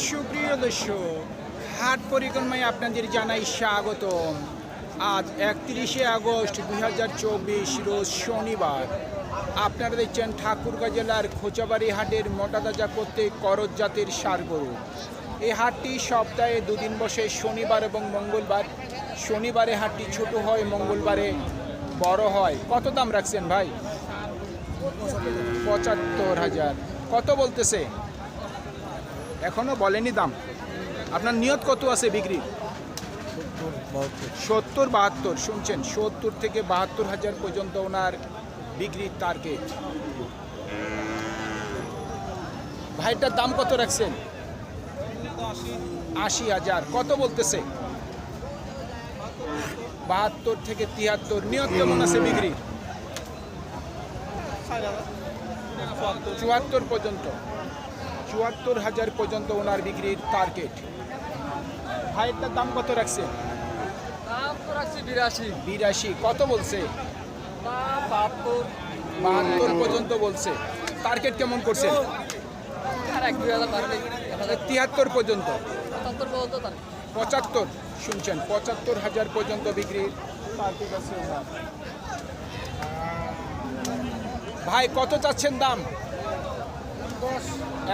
সুপ্রিয় দর্শক, হাট পরিক্রমায় আপনাদের জানাই স্বাগতম। আজ একত্রিশে আগস্ট দুই হাজার চব্বিশ, রোজ শনিবার। আপনারা দেখছেন ঠাকুরগাঁ জেলার খোঁচাবাড়ি হাটের মোটাতাজা করতে করজ জাতের সার গরু এই হাটটি সপ্তাহে দুদিন বসে শনিবার এবং মঙ্গলবার। শনিবারে হাটটি ছোট হয়, মঙ্গলবারে বড় হয়। কত দাম রাখছেন ভাই? পঁচাত্তর হাজার। কত বলতেছে? এখনও বলেনি দাম। আপনার নিয়ত কত আছে বিক্রি? সত্তর বাহাত্তর, শুনছেন? সত্তর থেকে বাহাত্তর হাজার পর্যন্ত ওনার বিক্রির টার্গেট ভাইটার দাম কত রাখছেন? আশি হাজার। কত বলতেছে? বাহাত্তর থেকে তিয়াত্তর। নিয়ত কেমন আছে বিক্রি চুয়াত্তর পর্যন্ত। চুয়াত্তর হাজার পর্যন্ত ওনার বিক্রির টার্গেট ভাইয়েরটার দাম কত রাখছে বিরাশি। বিরাশি। কত বলছে? বাহাত্তর। পর্যন্ত বলছে। টার্গেট কেমন করছে? তিয়াত্তর পর্যন্ত। পঁচাত্তর শুনছেন পঁচাত্তর হাজার পর্যন্ত বিক্রির টার্গেট আছে ওনার। ভাই কত চাচ্ছেন দাম?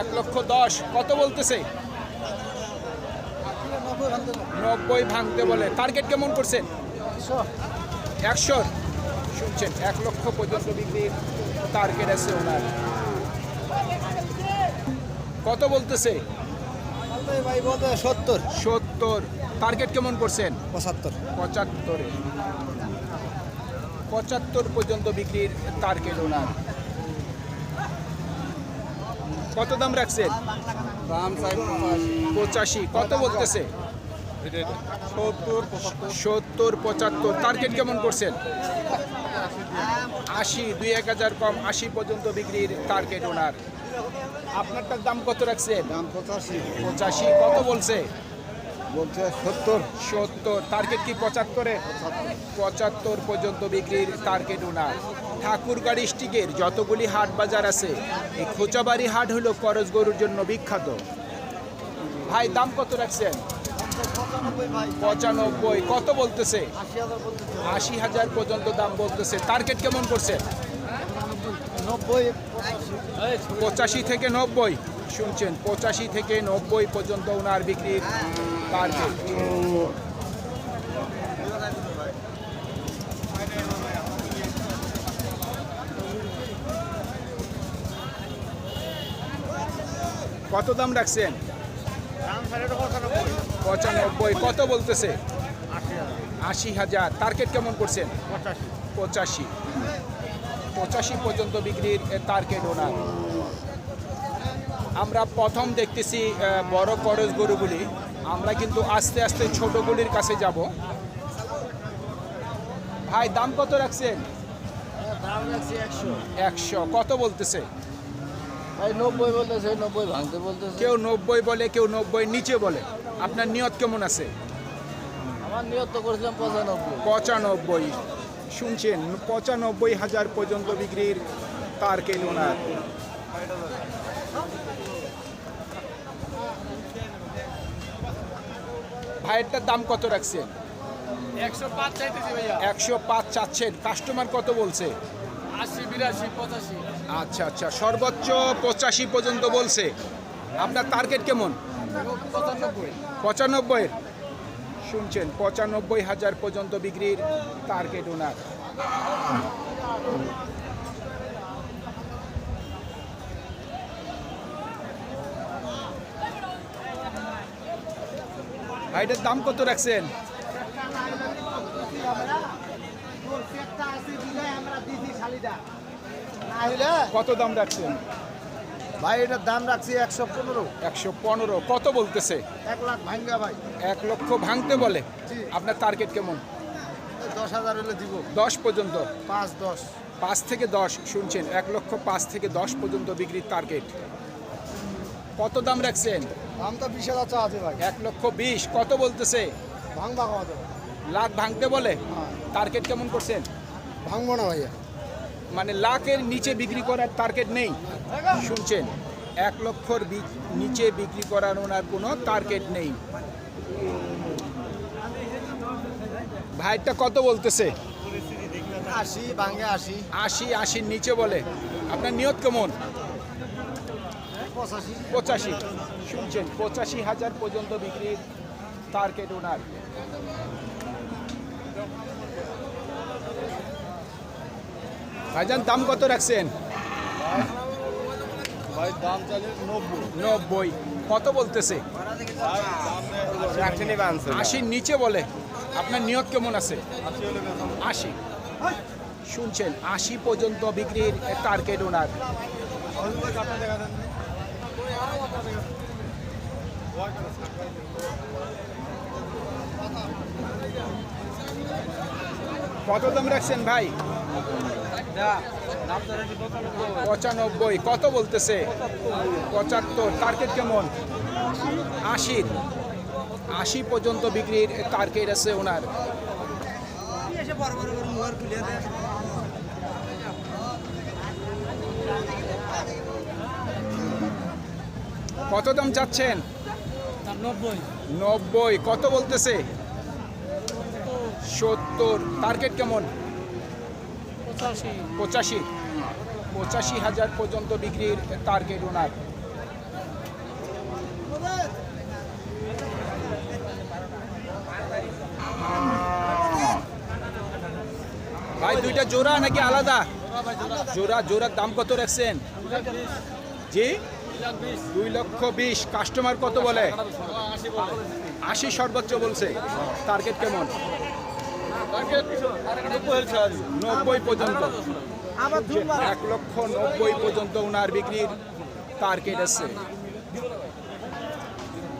এক লক্ষ দশ। কত বলতেছে? নব্বই ভাঙতে বলে। টার্গেট কেমন করছেন? একশো। শুনছেন এক লক্ষ পর্যন্ত বিক্রির টার্গেট আছে ওনার। কত বলতেছে? সত্তর। সত্তর। টার্গেট কেমন করছেন? পঁচাত্তর। পঁচাত্তরে। পঁচাত্তর পর্যন্ত বিক্রির টার্গেট ওনার। কত দাম রাখছে পঁচাশি। কত বলতেছে? সত্তর পঁচাত্তর। টার্গেট কেমন করছেন? আশি দুই এক হাজার কম আশি পর্যন্ত বিক্রির টার্গেট ওনার আপনারটার দাম কত রাখছে দাম পঁচাশি। পঁচাশি। কত বলছে? বলছে সত্তর। সত্তর। টার্গেট কি পঁচাত্তরে? পঁচাত্তর পর্যন্ত বিক্রির টার্গেট ওনার। ঠাকুরগাঁ ডিস্ট্রিক্টের যতগুলি হাট বাজার আছে এই খোঁচাবাড়ি হাট হলো করজ গরুর জন্য বিখ্যাত। ভাই দাম কত রাখছেন? পঁচানব্বই। কত বলতেছে? আশি হাজার পর্যন্ত দাম বলতেছে। টার্গেট কেমন করছে? পঁচাশি থেকে নব্বই। শুনছেন পঁচাশি থেকে নব্বই পর্যন্ত ওনার বিক্রির কত দাম রাখছেন? পঁচানব্বই। কত বলতেছে? আশি হাজার। টার্গেট কেমন করছেন? পঁচাশি। পঁচাশি পর্যন্ত বিক্রির টার্গেট ওনার আমরা প্রথম দেখতেছি বড় করজ গরুগুলি। আমরা কিন্তু আস্তে আস্তে ছোটগুলির কাছে যাব। ভাই দাম কত রাখছেন? একশো। একশো। কত বলতেছে? ভাই নব্বই বলতেছে নব্বই ভাঙতে বলতেছে। কেউ নব্বই বলে কেউ নব্বই নিচে বলে। আপনার নিয়ত কেমন আছে? আমার নিয়ত তো করেছিলাম পঁচানব্বই। পঁচানব্বই। শুনছেন পঁচানব্বই হাজার পর্যন্ত বিক্রির টার্গেট ওনার। ভাইয়েরটার দাম কত রাখছেন? একশো পাঁচ চাচ্ছেন। কাস্টমার কত বলছে? আচ্ছা আচ্ছা। সর্বোচ্চ পঁচাশি পর্যন্ত বলছে। আপনার টার্গেট কেমন? পঁচানব্বই। পঁচানব্বইয়ের শুনছেন পঁচানব্বই হাজার পর্যন্ত বিক্রির টার্গেট ওনার। ভাইটার দাম কত রাখছেন? কত দাম রাখছেন? ভাই এটার দাম রাখছি একশো পনেরো। একশো পনেরো। কত বলতেছে? এক লাখ ভাঙ্গা ভাই। এক লক্ষ ভাঙতে বলে। আপনার টার্গেট কেমন? দশ হাজার হলে দিব। দশ পর্যন্ত? পাঁচ দশ। পাঁচ থেকে দশ শুনছেন। এক লক্ষ পাঁচ থেকে দশ পর্যন্ত বিক্রির টার্গেট কত দাম রাখছেন? দাম তো বিশ হাজার চা আছে ভাই। এক লক্ষ বিশ কত বলতেছে? ভাঙবা কত? লাখ ভাঙতে বলে? হ্যাঁ। টার্গেট কেমন করছেন? ভাঙবো না ভাইয়া। মানে লাখের নিচে বিক্রি করার টার্গেট নেই? শুনছেন এক লক্ষর নিচে বিক্রি করার ওনার কোনো টার্গেট নেই। ভাইটা কত বলতেছে? আশি ভাঙে আশি। আশি আশির নিচে বলে। আপনার নিয়ত কেমন? পঁচাশি। পঁচাশি। শুনছেন পঁচাশি হাজার পর্যন্ত বিক্রির টার্গেট ওনার। ভাইজান দাম কত রাখছেন? ভাই দাম চাইলে নব্বই। কত বলতেছে? আশির নিচে বলে। আপনার নিয়ত কেমন আছে? আশি শুনছেন আশি পর্যন্ত বিক্রির টার্গেট ওনার। কত দাম রাখছেন ভাই? পঁচানব্বই। কত বলতেছে? পঁচাত্তর। টার্গেট কেমন? আশির। আশি পর্যন্ত বিক্রির টার্গেট আছে ওনার। কত দাম চাচ্ছেন? নব্বই। কত বলতেছে? সত্তর। টার্গেট কেমন? পঁচাশি। পঁচাশি। হাজার পর্যন্ত বিক্রির টার্গেট ওনার। ভাই দুইটা জোড়া নাকি আলাদা? জোড়া জোড়ার দাম কত রাখছেন? জি? দুই লক্ষ বিশ। কাস্টমার কত বলে? আশি সর্বোচ্চ বলছে। টার্গেট কেমন? নব্বই পর্যন্ত। এক লক্ষ নব্বই পর্যন্ত ওনার বিক্রির টার্গেট আছে।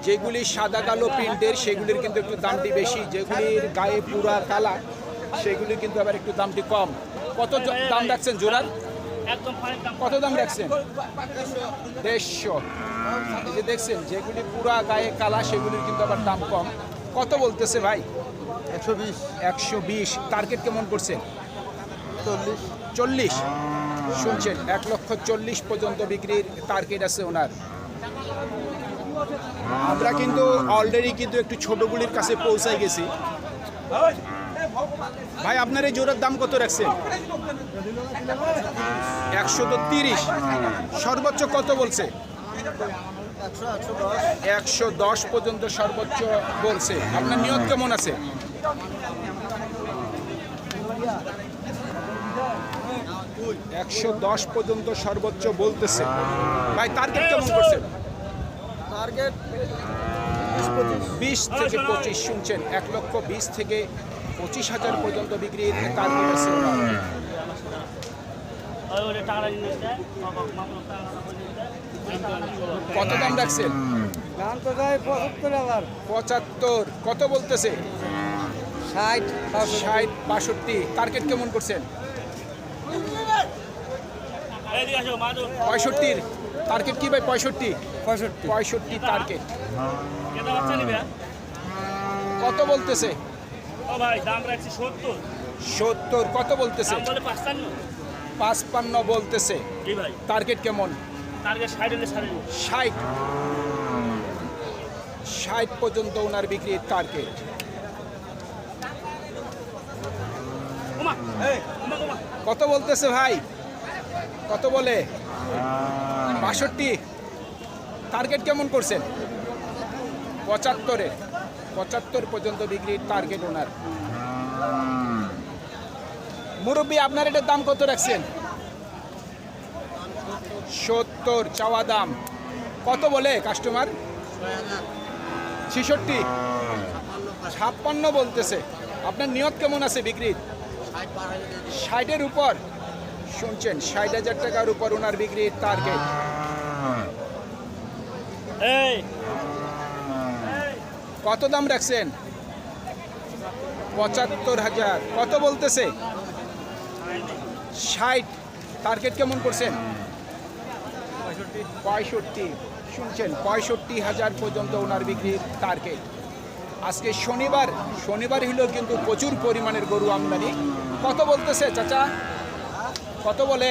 যেগুলি সাদা কালো প্রিন্টের, সেগুলির কিন্তু একটু দামটি বেশি। যেগুলির গায়ে পুরা কালা সেগুলির কিন্তু আবার একটু দামটি কম। কত দাম রাখছেন জোড়ার? কত দাম রাখছেন দেড়শো। এই যে দেখছেন যেগুলি পুরা গায়ে কালা সেগুলির কিন্তু আবার দাম কম। কত বলতেছে ভাই? একশো বিশ। একশো বিশ। টার্গেট কেমন করছেন? চল্লিশ। চল্লিশ? শুনছেন এক লক্ষ চল্লিশ পর্যন্ত বিক্রির টার্গেট আছে ওনার। আমরা কিন্তু অলরেডি কিন্তু একটু ছোটগুলির কাছে পৌঁছাই গেছি। ভাই আপনার এই জোড়ার দাম কত রাখছেন? একশো তো তিরিশ। সর্বোচ্চ কত বলছে? একশো দশ পর্যন্ত সর্বোচ্চ বলছে। আপনার নিয়ত কেমন আছে? একশো দশ পর্যন্ত সর্বোচ্চ বলতেছে। ভাই টার্গেট কেমন করছেন? টার্গেট বিশ থেকে পঁচিশ শুনছেন। এক লক্ষ বিশ থেকে পঁচিশ হাজার পর্যন্ত বিক্রির টার্গেট আছে কত দাম রাখছেন? দাম তো যায় পঁচাত্তর। হাজার পঁচাত্তর কত বলতেছে? ষাট ষাট বাষট্টি। টার্গেট কেমন করছেন? পঁয়ষট্টির। টার্গেট কি ভাই পঁয়ষট্টি? পঁয়ষট্টি। পঁয়ষট্টি টার্গেট। কত বলতেছে? সত্তর। কত বলতেছে? পাঁচপান্ন। বলতেছে। টার্গেট কেমন? ষাট ষাট। পর্যন্ত ওনার বিক্রির টার্গেট কত বলতেছে ভাই? কত বলে? বাষট্টি। টার্গেট কেমন করছেন? পঁচাত্তরে। পঁচাত্তর পর্যন্ত বিক্রির টার্গেট ওনার মুরব্বী আপনার এটার দাম কত রাখছেন? সত্তর চাওয়া দাম। কত বলে কাস্টমার ছেষট্টি। ছাপ্পান্ন বলতেছে। আপনার নিয়ত কেমন আছে বিক্রির? ষাটের উপর। শুনছেন ষাট হাজার টাকার উপর ওনার বিক্রির টার্গেট কত দাম রাখছেন? পঁচাত্তর হাজার। কত বলতেছে? ষাট। টার্গেট কেমন করছেন? পঁয়ষট্টি। শুনছেন পঁয়ষট্টি হাজার পর্যন্ত ওনার বিক্রির টার্গেট আজকে শনিবার শনিবার হলেও কিন্তু প্রচুর পরিমাণের গরু আমদানি। কত বলতেছে চাচা? কত বলে?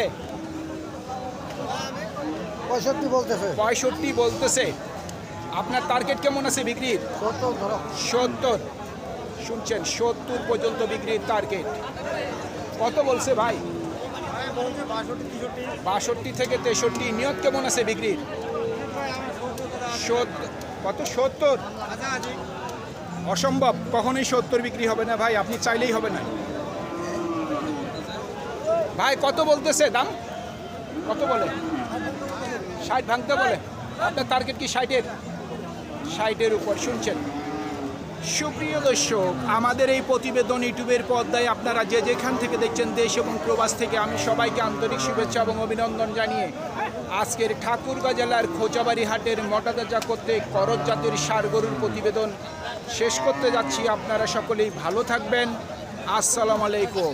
পঁয়ষট্টি বলতেছে। পঁয়ষট্টি বলতেছে। আপনার টার্গেট কেমন আছে বিক্রির সত্তর শুনছেন সত্তর পর্যন্ত বিক্রির টার্গেট কত বলছে ভাই? বাষট্টি থেকে তেষট্টি। নিয়ত কেমন আছে বিক্রির? কত? সত্তর? অসম্ভব। কখনোই সত্তর বিক্রি হবে না ভাই আপনি চাইলেই হবে না। ভাই কত বলতেছে দাম? কত বলে? ষাট ভাঙতে বলে। আপনার টার্গেট কি ষাটের? ষাটের উপর, শুনছেন? সুপ্রিয় দর্শক, আমাদের এই প্রতিবেদন ইউটিউবের পর্দায় আপনারা যে যেখান থেকে দেখছেন দেশ এবং প্রবাস থেকে, আমি সবাইকে আন্তরিক শুভেচ্ছা এবং অভিনন্দন জানিয়ে আজকের ঠাকুরগাঁ জেলার খোঁচাবাড়ি হাটের মটাতাজা করতে করজ জাতের সার গরুর প্রতিবেদন শেষ করতে যাচ্ছি। আপনারা সকলেই ভালো থাকবেন। আসসালামু আলাইকুম।